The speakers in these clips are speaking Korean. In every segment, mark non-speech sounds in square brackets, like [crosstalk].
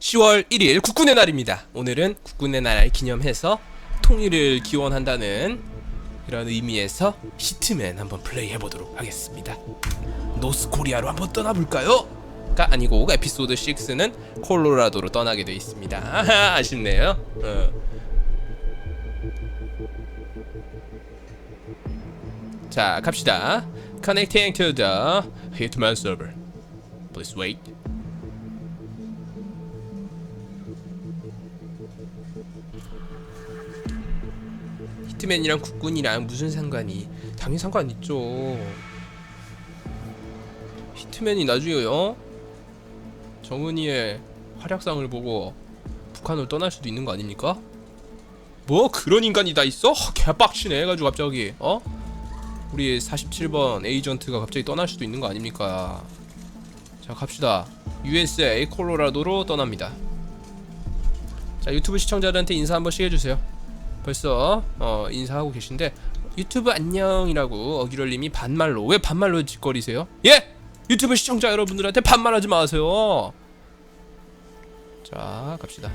10월 1일 국군의 날입니다. 오늘은 국군의 날 기념해서 통일을 기원한다는 그런 의미에서 히트맨 한번 플레이 해보도록 하겠습니다. 노스코리아로 한번 떠나볼까요? 가 아니고 에피소드 6는 콜로라도로 떠나게 돼 있습니다. 아쉽네요. 어. 자 갑시다. Connecting to the Hitman server. Please wait. 히트맨이랑 국군이랑 무슨 상관이? 당연히 상관 있죠. 히트맨이 나중에요. 정은이의 활약상을 보고 북한을 떠날 수도 있는 거 아닙니까? 뭐 그런 인간이 다 있어? 허, 개빡치네 해가지고 갑자기 어? 우리 47번 에이전트가 갑자기 떠날 수도 있는 거 아닙니까? 자 갑시다. USA 콜로라도로 떠납니다. 자 유튜브 시청자들한테 인사 한 번씩 해주세요. 벌써 어, 인사하고 계신데 유튜브 안녕이라고 어기럴님이 반말로 왜 반말로 짓거리세요? 예? 유튜브 시청자 여러분들한테 반말하지 마세요. 자 갑시다.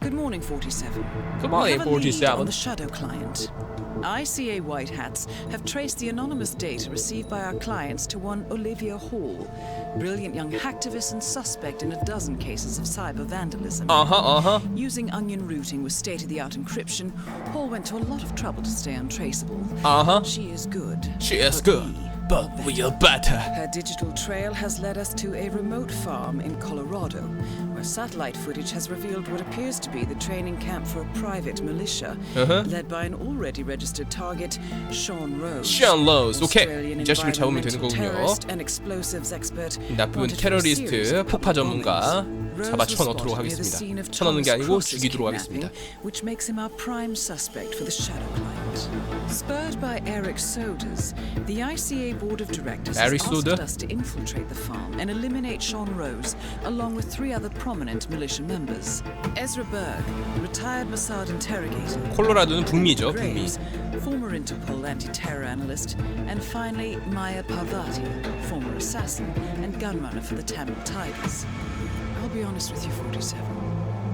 Good morning, 47. Good morning, have a lead 47. ICA White Hats have traced the anonymous data received by our clients to one Olivia Hall, brilliant young hacktivist and suspect in a dozen cases of cyber vandalism. Uh huh, uh huh. Using onion routing with state of the art encryption, Hall went to a lot of trouble to stay untraceable. Uh huh. She is good. She is good. But we are better. Her digital trail has led us to a remote farm in Colorado, where satellite footage has revealed what appears to be the training camp for a private militia, uh -huh. led by an already registered target, Sean Rose. Sean Rose. 오케이. 이 자식을 잡으면 되는 거군요. 나쁜 테러리스트 폭파 전문가 잡아 was 쳐넣도록 spotted near the 하겠습니다. scene of 쳐넣는 게 Thomas 아니고 Cross's 죽이도록 kidnapping, 하겠습니다. which makes him our prime suspect for the Shadow Client. Spurred by Eric Soders, the ICA Board of Directors Eric has asked Soder? us to infiltrate the farm and eliminate Sean Rose, along with three other prominent militia members. Ezra Berg, retired Mossad interrogator. 콜로라도는 북미죠, 북미. Graves, former Interpol anti-terror analyst, and finally Maya Parvati, former assassin and gunrunner for the Tamil Tigers. I'll be honest with you, 47.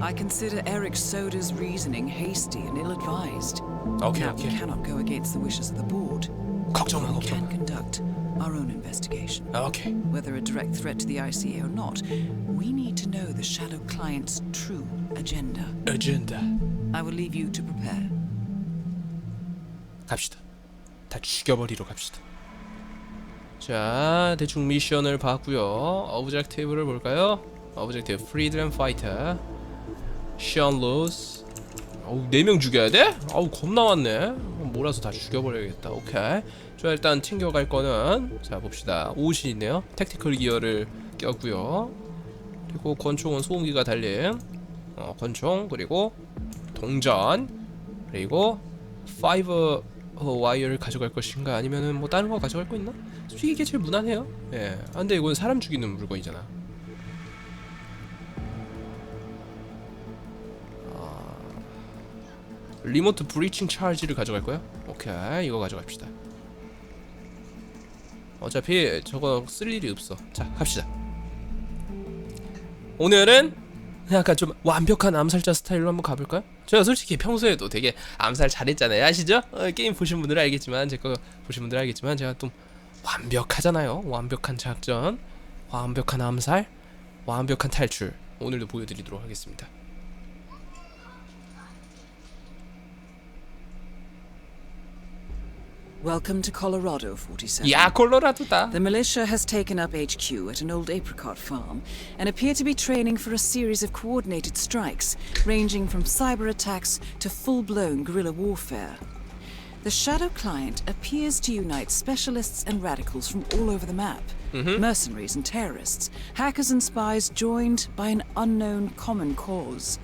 I consider Eric Soda's reasoning hasty and ill-advised. 오케이 Now, we 오케이. cannot go against the wishes of the board. 걱정 마 We 걱정 can conduct our own investigation. 마. 오케이. Whether a direct threat to the ICA or not, we need to know the Shadow Client's true agenda. 어젠다. I will leave you to prepare. 갑시다. 다 죽여버리러 갑시다. 자, 대충 미션을 봤고요. 오브젝티브를 볼까요? 오브젝티브 프리덤 파이터 션 로스 어우 4명 죽여야 돼? 아우 겁나 많네 몰아서 다 죽여버려야겠다 오케이 자 일단 챙겨갈 거는 자 봅시다 옷이 있네요 택티컬 기어를 꼈고요 그리고 권총은 소음기가 달린 어, 권총 그리고 동전 그리고 파이버 어, 와이어를 가져갈 것인가 아니면은 뭐 다른 거 가져갈 거 있나? 솔직히 이게 제일 무난해요. 예. 아, 근데 이건 사람 죽이는 물건이잖아. 아, 리모트 브리칭 차지를 가져갈 거야? 오케이 이거 가져갑시다. 어차피 저거 쓸 일이 없어. 자 갑시다. 오늘은 약간 좀 완벽한 암살자 스타일로 한번 가볼까요? 제가 솔직히 평소에도 되게 암살 잘했잖아요 아시죠? 어, 게임 보신 분들은 알겠지만 제 거 보신 분들은 알겠지만 제가 좀 완벽하잖아요 완벽한 작전 완벽한 암살 완벽한 탈출 오늘도 보여드리도록 하겠습니다 Welcome to Colorado, 47. Yeah, Colorado ta. The militia has taken up HQ at an old apricot farm and appear to be training for a series of coordinated strikes, ranging from cyber attacks to full-blown guerrilla warfare. The Shadow Client appears to unite specialists and radicals from all over the map. Mm -hmm. Mercenaries and terrorists, hackers and spies joined by an unknown common cause.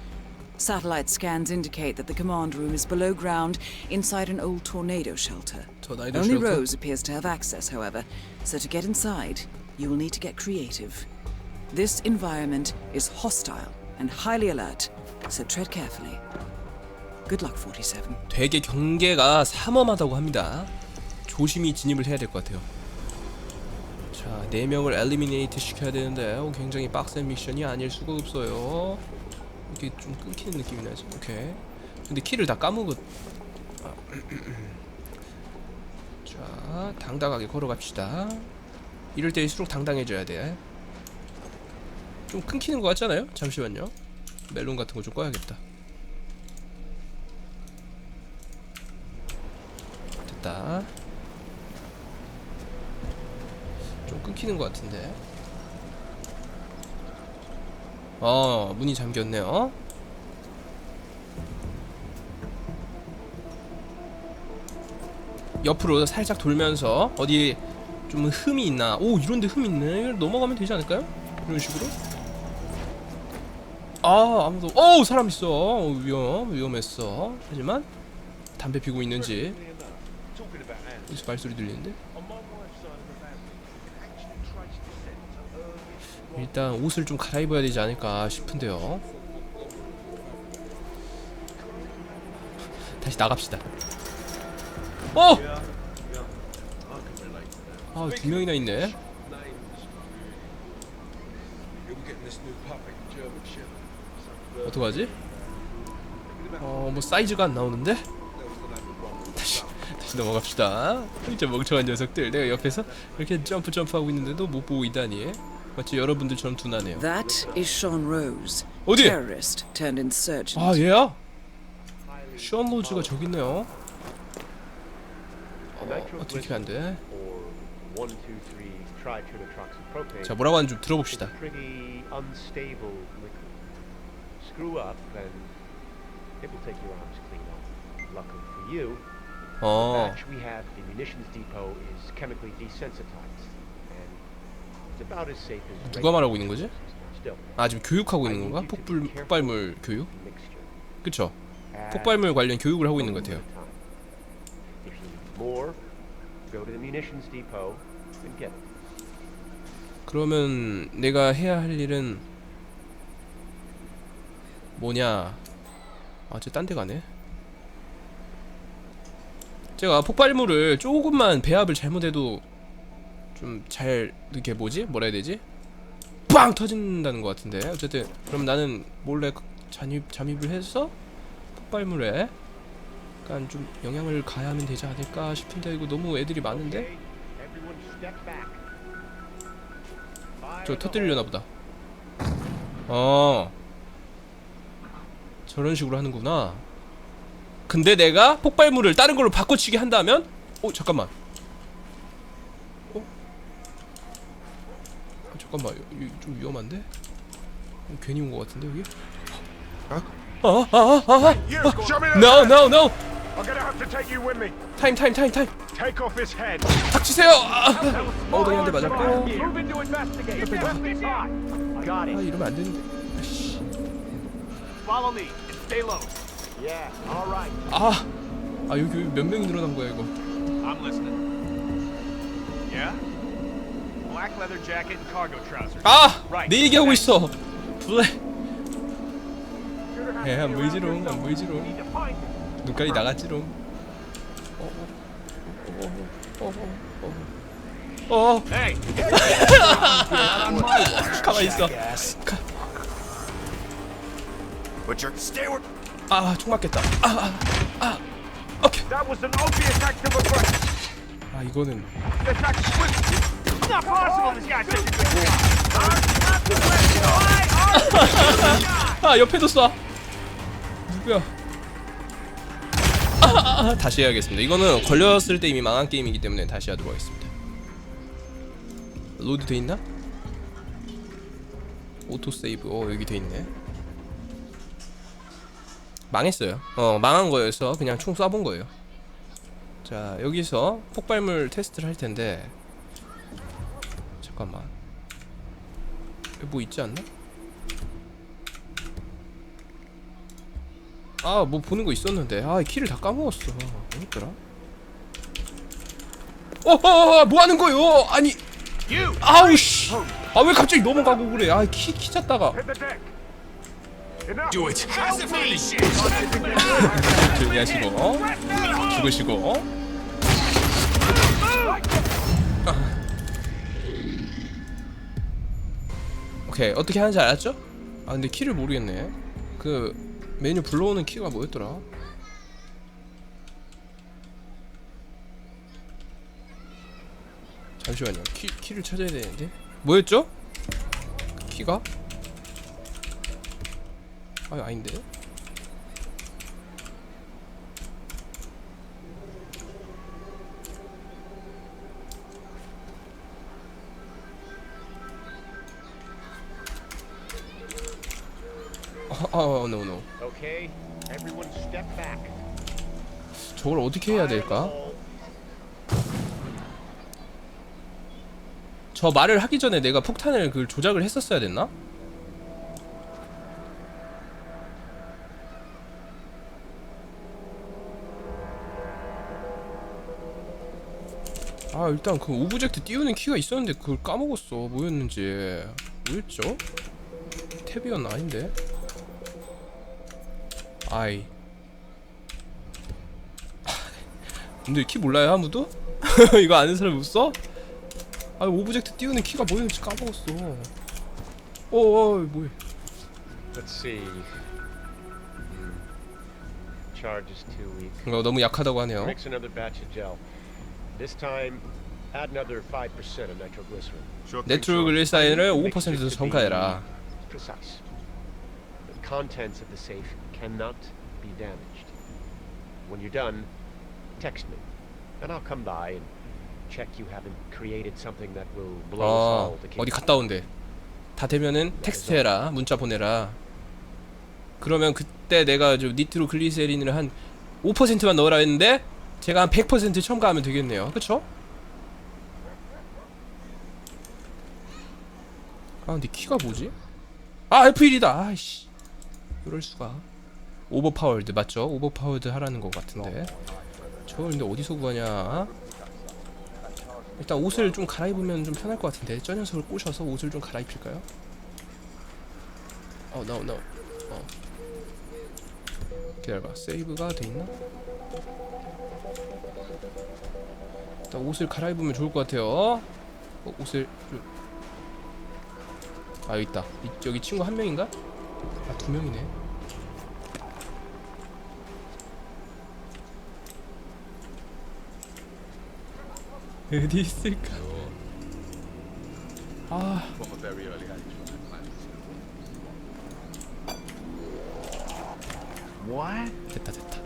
Satellite scans indicate that the command room is below ground inside an old tornado shelter. Tornado Only shelter? Rose appears to have access, however, so to get inside, you will need to get creative. This environment is hostile and highly alert, so tread carefully. Good luck, 47. 되게 경계가 삼엄하다고 합니다 조심히 진입을 해야 될 것 같아요 자 자, 네 명을 엘리미네이트 시켜야 되는데 어, 굉장히 빡센 미션이 아닐 수가 없어요. 이게 좀 끊기는 느낌이 나지. 오케이. 근데 키를 다 까먹었. 아, [clears throat] 자, 당당하게 걸어갑시다. 이럴 때일수록 당당해져야 돼. 좀 끊기는 것 같잖아요? 잠시만요. 멜론 같은 거 좀 꺼야겠다. 됐다. 좀 끊기는 것 같은데. 어, 문이 잠겼네요. 옆으로 살짝 돌면서 어디 좀 흠이 있나? 오, 이런데 흠 있네. 이걸 넘어가면 되지 않을까요? 이런 식으로. 아, 아무도. 오, 사람 있어. 어, 위험, 위험했어. 하지만 담배 피고 있는지 여기서 발소리 들리는데. 일단 옷을 좀 갈아입어야 되지 않을까 싶은데요. 다시 나갑시다. 어! 아, 두 명이나 있네. 어떡하지? 어, 뭐 사이즈가 안 나오는데? 다시 다시 넘어갑시다. 진짜 멍청한 녀석들. 내가 옆에서 이렇게 점프 점프하고 있는데도 못 보고 있다니. 마치 여러분들처럼 둔하네요. That is Sean Rose, 어디? terrorist turned insurgent. 아 얘야? 션 로즈가 저기 있네요. 어, 어떻게 안 돼? or one, two, three tritrinotroxypropane. 자 뭐라고 하는지 좀 들어봅시다. is a pretty unstable liquid. Screw up, then it will take your arms clean off. Luckily for you, the 어, 누가 말하고 있는 거지? 아 지금 교육하고 있는 건가? 폭불 폭발물 교육? 그쵸? 폭발물 관련 교육을 하고 있는 것 같아요. 그러면 내가 해야 할 일은 뭐냐? 아, 쟤 딴 데 가네. 제가 폭발물을 조금만 배합을 잘못해도 좀 잘 이렇게 뭐지? 뭐라 해야 되지? 빵 터진다는 것 같은데. 어쨌든 그럼 나는 몰래 잠입 잠입을 해서 폭발물에 약간 좀 영향을 가하면 되지 않을까 싶은데 이거 너무 애들이 많은데? 저 터뜨리려나 보다. 어. 저런 식으로 하는구나. 근데 내가 폭발물을 다른 걸로 바꿔치기 한다면? 어, 잠깐만. 잠깐만. 이거 좀 위험한데? 어, 괜히 온 것 같은데, 여기? 아, 아, 아, 아, 아! That No, no, no! I'm gonna have to take you with me. 타임, 타임, 타임, 타임! Take off his head. 닥치세요! 아! 엉덩이한테 맞았고. 아. 이러면 안 되는데. 아씨. Follow me. Stay low. Yeah, all right. 아! 아, 여기 몇 명이 늘어난 거야, 이거. I'm listening. Yeah? 아! 내 얘기하고 있어. 블랙. 예, 안 보이지롱, 안 보이지롱. 눈깔이 나갔지롱. 어, 어, 어, 어, 어, 어, 어, Hey, 가만히 있어. Butcher, stay with. 아, 총 맞겠다. 아, 아, 아, 오케이. That was an obvious act of aggression. 아, 이거는 This act was. I 아, 옆에도 쏴. 누구야? 아, 아, 아, 다시 해야겠습니다. 이거는 걸렸을 때 이미 망한 게임이기 때문에 다시 하도록 하겠습니다. 로드 돼 있나? 오토 세이브. 어, 여기 돼 있네. 망했어요. 어, 망한 거여서 그냥 총 쏴본 거예요. 자, 여기서 폭발물 테스트를 할 텐데. 잠깐만. 여기 뭐 있지 않나? 아, 뭐 보는 거 있었는데. 아, 키를 다 까먹었어. 뭐였더라? 어, 어, 어, 뭐 하는 거요? 아니, You. 아우 씨. 아, 왜 갑자기 넘어가고 그래? 아, 키, 키. Enough. Do it. 조용히 하시고, 어? 죽으시고, 어? 오케이 어떻게 하는지 알았죠? 아 근데 키를 모르겠네 그 메뉴 불러오는 키가 뭐였더라? 잠시만요 키, 키를 찾아야 되는데 뭐였죠? 키가? 아 아닌데 아, no, no. Okay, everyone step back. 저걸 어떻게 해야 될까? 저 말을 하기 전에 내가 폭탄을 그 조작을 했었어야 됐나? 아 일단 그 오브젝트 띄우는 키가 있었는데 그걸 까먹었어 뭐였는지 뭐였죠? 탭이었나 아닌데 아이 근데 키 몰라요 아무도? 이거 아는 사람 없어? 아 오브젝트 띄우는 키가 뭐였는지 까먹었어 어어 뭐야 Let's see. Hmm. Charge is too weak. 이거 너무 약하다고 하네요 Mix another batch of gel. This time, add another 5% of nitroglycerin. 네트로글리사인을 5%더 첨가해라 Precise. The contents of the safe cannot be damaged. When you're done, text me, and I'll come by and check you haven't created something that will blow us 어 all to 어디. 갔다 온대 다 되면은 텍스트 해라 문자 보내라 그러면 그때 내가 좀 니트로글리세린을 한 5%만 넣으라 했는데 제가 한 100% 첨가하면 되겠네요 그쵸? 아 근데 키가 뭐지? 아 F1이다 아이씨 이럴 수가 오버파월드 맞죠? 오버파월드 하라는 것 같은데 저걸 근데 어디서 구하냐 일단 옷을 좀 갈아입으면 좀 편할 것 같은데 저 녀석을 꼬셔서 옷을 좀 갈아입힐까요? 어, no, no. 어. 기다려봐. 세이브가 돼 있나? 일단 옷을 갈아입으면 좋을 것 같아요. 어, 옷을 좀... 아 여기 있다. 이, 여기 친구 한 명인가? 아 두 명이네. 어디 있을까? 아. What? 됐다 됐다.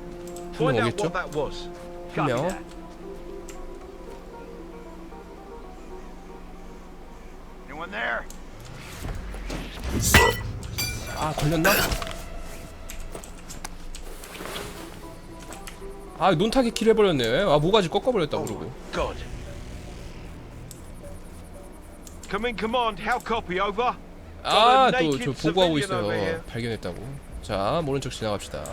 한 명 오겠죠? what that was. 한 명. 아 걸렸나? 아 논타기 킬 해버렸네. 아 모가지 꺾어버렸다 모르고. Come in, command. How copy? Over. 아 또 저 보고하고 있어요. 발견했다고. 자 모른 척 지나갑시다.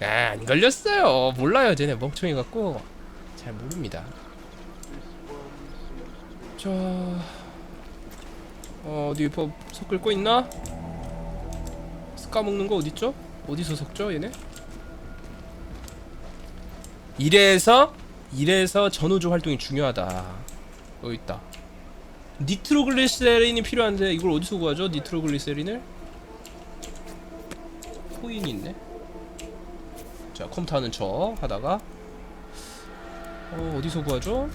아 안 걸렸어요. 몰라요 쟤네 멍청이 같고 잘 모릅니다. 자 어, 어디 뭐 섞을 거 있나? 까먹는 거 어딨죠? 어디서 섞죠 얘네? 이래서 이래서 전우주 활동이 중요하다. 여기 있다. 니트로글리세린이 필요한데 이걸 어디서 구하죠? 니트로글리세린을? 코인이 있네. 자 컴퓨터 하는 척 하다가 어 어디서 구하죠?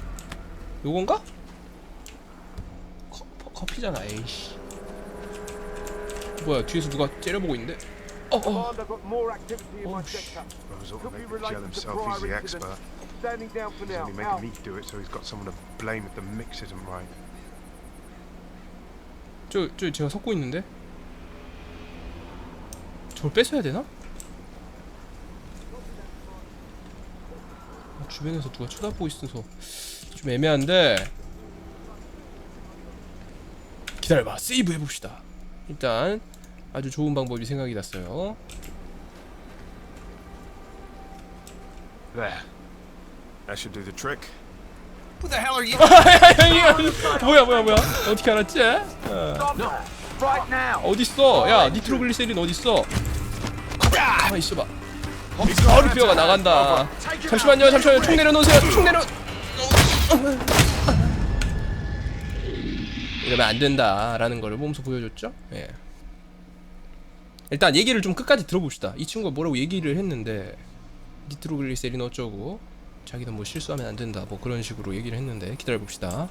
요건가? 커, 커- 커피잖아 에이씨 뭐야 뒤에서 누가 째려보고 있는데 어어 Command, I've got more activity in my Oh, sector. To Could be related gel to himself, prior he's the incident. expert. Standing down for He's now. only Out. making me do it so he's got someone to blame if the mix isn't right. 저, 저 제가 섞고 있는데 저걸 뺏어야 되나? 아, 주변에서 누가 쳐다보고 있어서 좀 애매한데 기다려봐 세이브 해봅시다 일단 아주 좋은 방법이 생각이 났어요 There. That should do the trick. [laughs] 뭐야 뭐야 뭐야 어떻게 알았지? That. Right now. 어딨어 야 니트로글리세린 어딨어 가만 있어봐 바로 뼈가 나간다 잠시만요 잠시만요 총 내려놓으세요 총 내려 [laughs] 이러면 안 된다라는 거를 몸소 보여줬죠. 예. 일단 얘기를 좀 끝까지 들어봅시다. 이 친구가 뭐라고 얘기를 했는데 니트로글리세린 어쩌고 자기는 뭐 실수하면 안 된다 뭐 그런 식으로 얘기를 했는데 기다려 봅시다.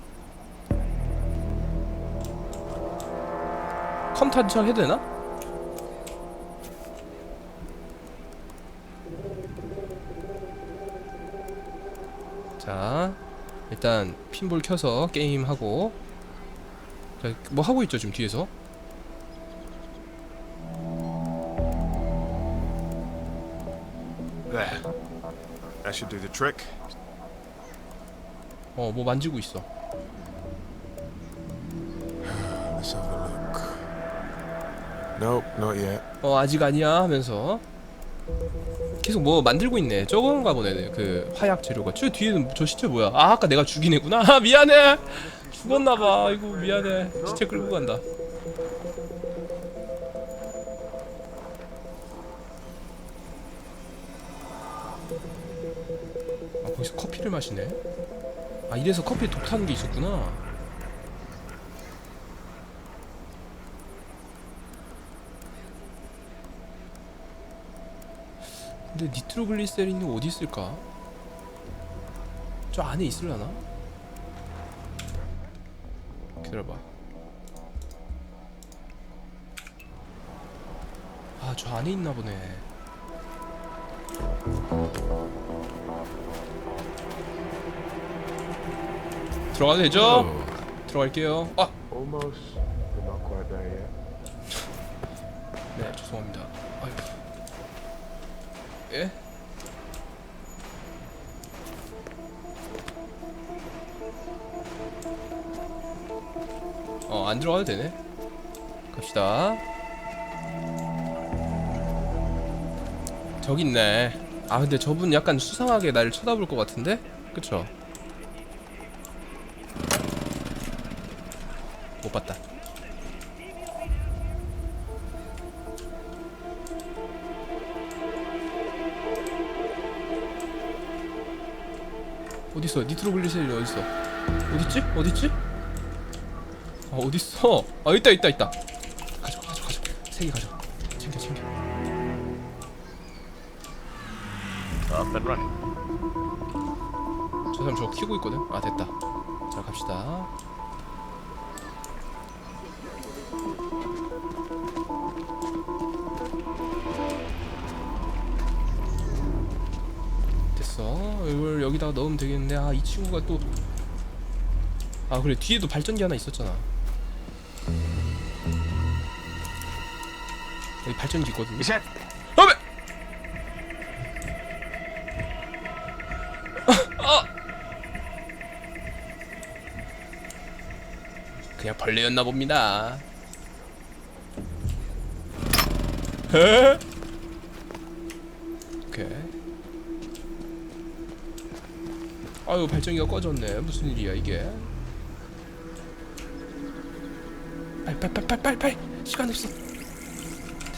컴퓨터 한척 해도 되나? 자 일단 핀볼 켜서 게임 하고 자, 뭐 하고 있죠 지금 뒤에서 should do the trick. 어 뭐 만지고 있어. [sighs] Let's have a look. Nope, not yet. 어 아직 아니야 하면서. 계속 뭐 만들고 있네. 저건가 보네 그 화약 재료가. 저 뒤에는 저 시체 뭐야? 아 아까 내가 죽인 애구나. 아 [laughs] 미안해. 죽었나봐. 아이고 미안해. 시체 끌고 간다 아 거기서 커피를 마시네 아 이래서 커피에 독 타는 게 있었구나 근데 니트로글리세린이 어디 있을까? 저 안에 있을라나? 기다려봐 아 저 안에 있나 보네 들어가도 되죠? 들어갈게요 아! Almost, but not quite there yet. 네 죄송합니다 아이고 예? 어 안 들어가도 되네 갑시다 저기 있네 아 근데 저분 약간 수상하게 나를 쳐다볼 것 같은데? 그쵸? 못 봤다 어딨어? 니트로 글리세린이 어딨어? 어딨지? 어딨지? 아 어딨어? 아 있다 있다 있다 가져 가져 가져 세개 가져 And running. 저 사람 저거 키고 있거든? 아 됐다. 자 갑시다. 됐어. 이걸 여기다가 넣으면 되겠는데 아 이 친구가 또. 아 그래. 뒤에도 발전기 하나 있었잖아. 여기 발전기 있거든요. Set? 벌레였나 봅니다. 에? 오케이. 아유 발전기가 꺼졌네. 무슨 일이야 이게? 빨리 시간 없어.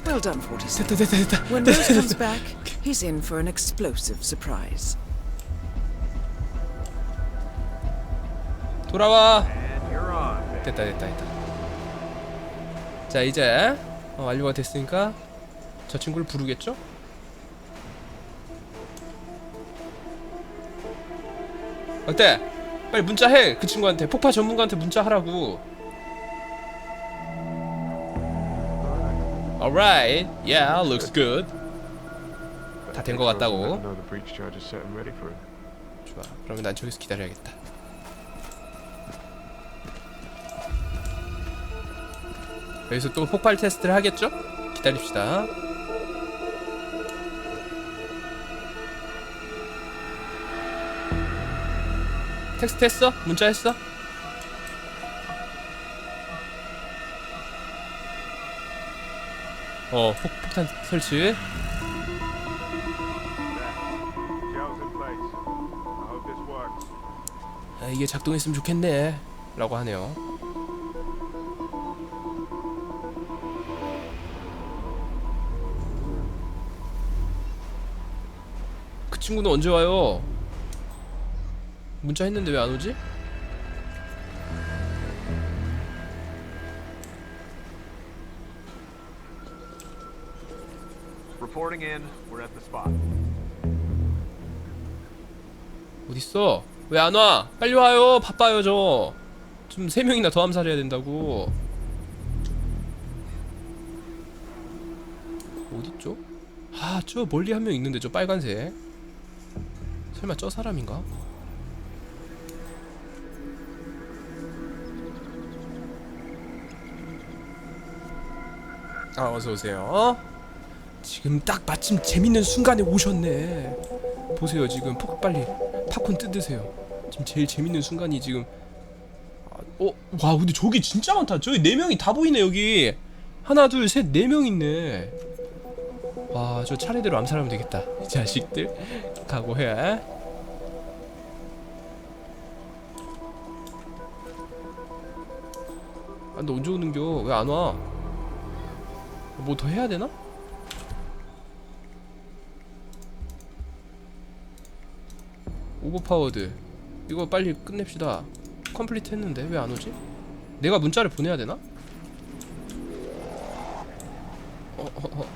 Well done, 47. 됐다 됐다 됐다. When Rose comes back, he's in for an explosive surprise. 돌아와. 됐다 됐다 됐다 자 이제 어, 완료가 됐으니까 저 친구를 부르겠죠? 어때? 빨리 문자해 그 친구한테 폭파 전문가한테 문자하라고 Alright, yeah, looks good. 다된거 같다고. 좋아. 그러면 난 저기서 기다려야겠다. 여기서 또 폭발 테스트를 하겠죠? 기다립시다. 텍스트 했어? 문자 했어? 어, 폭, 폭탄 설치. 아, 이게 작동했으면 좋겠네. 라고 하네요. 친구는 언제 와요? 문자 했는데 왜 안 오지? 어딨어? 왜 안 와? 빨리 와요. 바빠요 저. 좀 세 명이나 더 암살해야 된다고. 어딨죠? 아, 저 멀리 한 명 있는데 저 빨간색. 설마 저 사람인가? 아, 어서 오세요. 지금 딱 마침 재밌는 순간에 오셨네. 보세요, 지금 폭 빨리 팝콘 뜯으세요. 지금 제일 재밌는 순간이 지금. 아, 어, 와, 근데 저기 진짜 많다. 저기 네 명이 다 보이네 여기. 하나, 둘, 셋, 네 명 있네. 와, 저 차례대로 암살하면 되겠다. 이 자식들 각오해. 아, 너 언제 오는겨? 왜 안 와? 뭐 더 해야 되나? 오버파워드 이거 빨리 끝냅시다 컴플리트 했는데 왜 안 오지? 내가 문자를 보내야 되나? 어, 어, 어.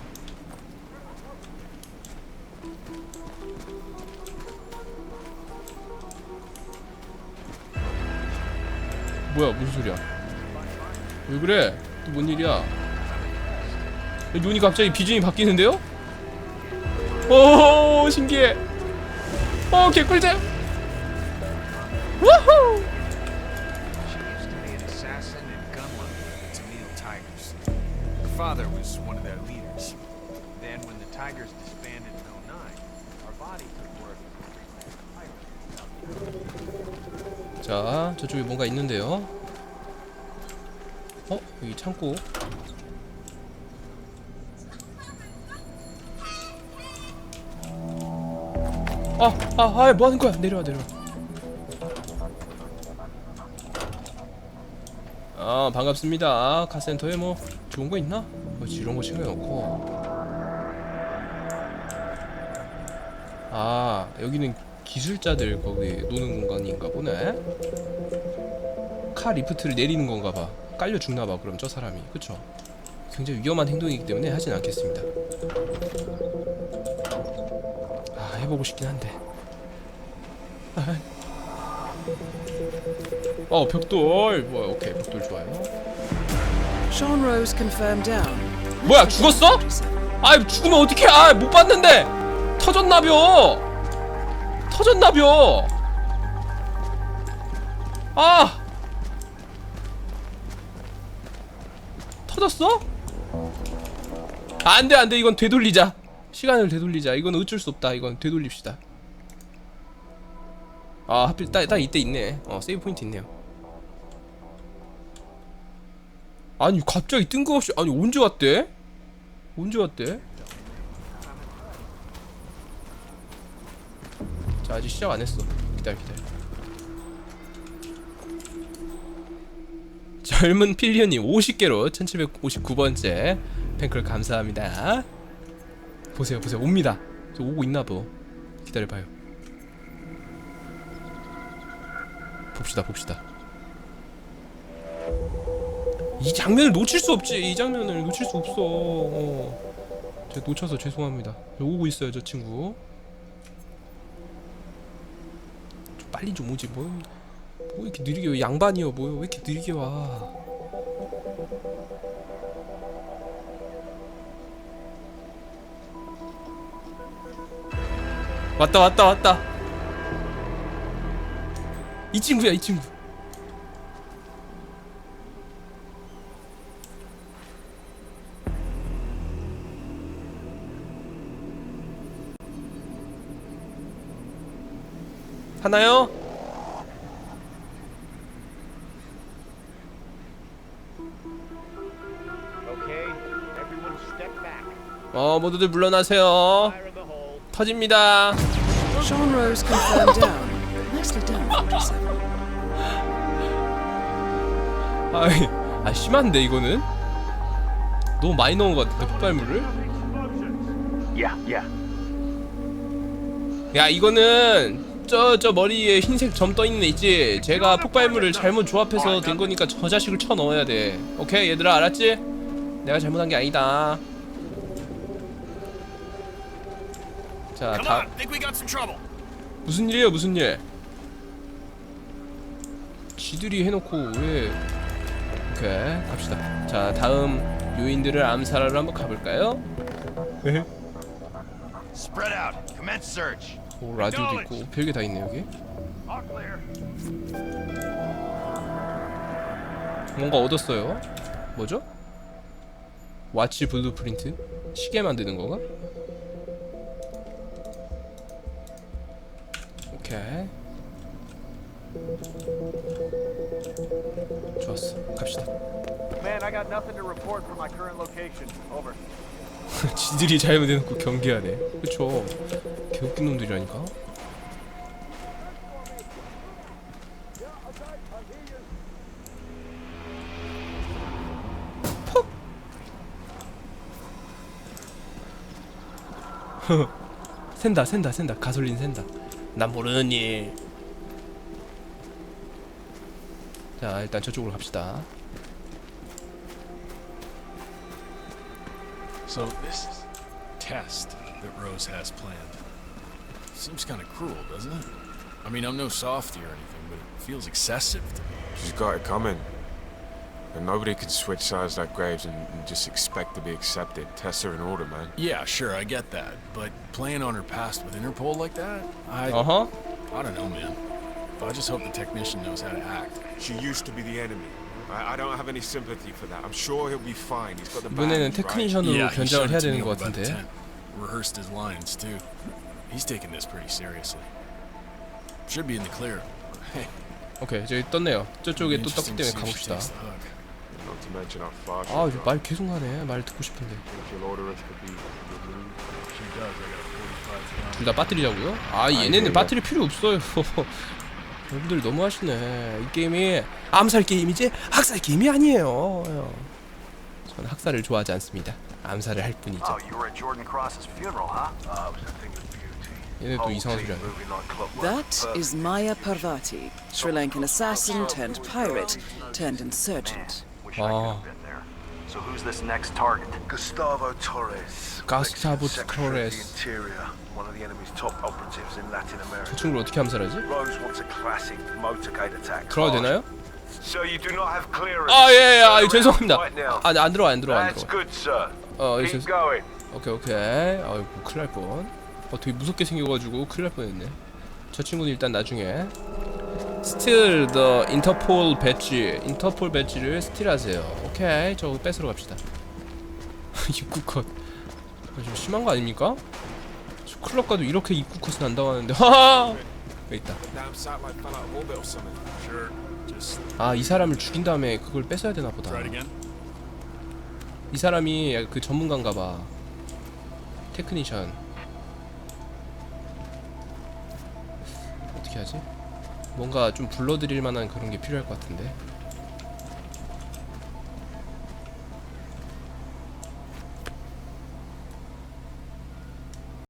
뭐야 무슨 소리야 왜 그래? 또 뭔 일이야? 눈이 갑자기 비중이 바뀌는데요? 오 신기해. 어 개꿀잼. 우후 아! 아! 뭐 하는 거야! 내려와 내려와 아 반갑습니다 카센터에 뭐 좋은 거 있나? 뭐 이런 거 챙겨놓고 아 여기는 기술자들 거기 노는 공간인가 보네 칼 리프트를 내리는 건가 봐 깔려 죽나 봐 그럼 저 사람이 그쵸 굉장히 위험한 행동이기 때문에 하진 않겠습니다 아 해보고 싶긴 한데 아. 어 벽돌. 뭐야 오케이 벽돌 좋아요. Sean Rose confirmed down. 뭐야, 죽었어? done, 47. 아 죽으면 어떡해? 아못 봤는데. 터졌나벼. 터졌나벼. 아. 터졌어? 안돼 안돼. 이건 되돌리자. 시간을 되돌리자. 이건 어쩔 수 없다. 이건 되돌립시다 아 하필 딱, 딱 이때 있네. 어 세이브 포인트 있네요. 아니 갑자기 뜬금없이 아니 언제 왔대? 언제 왔대? 자 아직 시작 안 했어. 기다려 기다려. 젊은 필리언님 50개로 1759번째 팬클 감사합니다. 보세요 보세요. 옵니다. 저 오고 있나봐. 기다려봐요 봅시다 봅시다. 이 장면을 놓칠 수 없지. 이 장면을 놓칠 수 없어. 어. 제가 놓쳐서 죄송합니다. 오고 있어요 저 친구. 좀 빨리 좀 오지. 뭐, 뭐 이렇게 느리게 왜 양반이여 뭐요 왜 이렇게 느리게 와. 왔다 왔다 왔다 이 친구야 이 친구 하나요? 어 모두들 물러나세요. 터집니다 Sean Rose confirmed down. 아이, 아 심한데 이거는 너무 많이 넣은 것 같은데 폭발물을. 야 이거는 저 저 머리에 흰색 점 떠 있는 애 있지 제가 폭발물을 잘못 조합해서 된 거니까 저 자식을 쳐 넣어야 돼 오케이 얘들아 알았지? 내가 잘못한 게 아니다 자 다. 무슨 일이에요 무슨 일 지들이 해놓고 왜 오케이 갑시다 자 다음 요인들을 암살하러 한번 가볼까요? Spread out. Commence search. 오 라디오도 있고 별게 다 있네 여기 All clear. 뭔가 얻었어요 뭐죠? 와치 블루프린트? 시계 만드는 건가? 오케이 좋았어 갑시다 Man, I got nothing to report from my current location. Over. 지들이 잘못해놓고 경계하네 그쵸 개웃긴 놈들이라니까 퍽! 샌다 샌다 샌다 가솔린 샌다 난 모르는 일 자 일단 저쪽으로 갑시다 So this test that Rose has planned seems kind of cruel, doesn't it? I mean, I'm no softy or anything, but it feels excessive to me. She's got it coming. And nobody can switch sides like Graves and, and just expect to be accepted. Tests are in order, man. Yeah, sure, I get that, but playing on her past with Interpol like that, I 어허 I don't know, man. I just hope the technician knows how to act. She used to be the enemy. I, I don't have any sympathy for that. I'm sure he'll be fine. He's got the 이번에는 badge, right? 테크니션으로 Yeah, he 변장을 showed 해야 it to me 되는 것 over by the 같은데 tent. Rehearsed his lines too. He's taking this pretty seriously. Should be in the clear. Hey, 오케이 저기 떴네요 저쪽에 또 떴기 interesting to 때문에 see if she 가봅시다 takes the hook. Not to mention how far she'll 아 go. 말 계속 하네 말 듣고 싶은데 Think she'll order us to be removed. She does. I got a 45둘다 빠뜨리자고요? 아 얘네는 빠뜨릴 필요 없어요 여러분들 너무 하시네 이 게임이 암살 게임이지 학살 게임이 아니에요 저는 학살을 좋아하지 않습니다 암살을 할 뿐이죠 Oh? Uh. 얘네 또 이상한 소리 하네. That is Maya Parvati, Sri Lankan assassin turned pirate turned insurgent. Ah. there. So who's this next target? Gustavo Torres. Gustavo Secretary of Torres. The Interior. One of the enemy's top operatives in Latin 저 America. 친구를 어떻게 암살하지? Rose wants a classic motorcade attack. 들어가도 되나요? So you do not have clearance. 아 예예 아, Turn 죄송합니다 around right now. 아, 안 들어와 안 들어와 안 That's 들어와 good, sir. 어 Keep 이제 going. 오케이 오케이 아이고 큰일 날 뻔 어 되게 무섭게 생겨가지고 큰일 날 뻔했네 저 친구는 일단 나중에 스틸 더 인터폴 배지 인터폴 배지를 스틸하세요 오케이 저거 뺏으러 갑시다 입구 컷 이거 좀 심한 거 아닙니까? 저 클럽 가도 이렇게 입구 컷은 안 당하는데. [laughs] 하하 있다. 아 이 사람을 죽인 다음에 그걸 뺏어야 되나 보다. 이 사람이 그 전문가인가 봐. 테크니션. 어떻게 하지? 뭔가 좀 불러드릴 만한 그런 게 필요할 것 같은데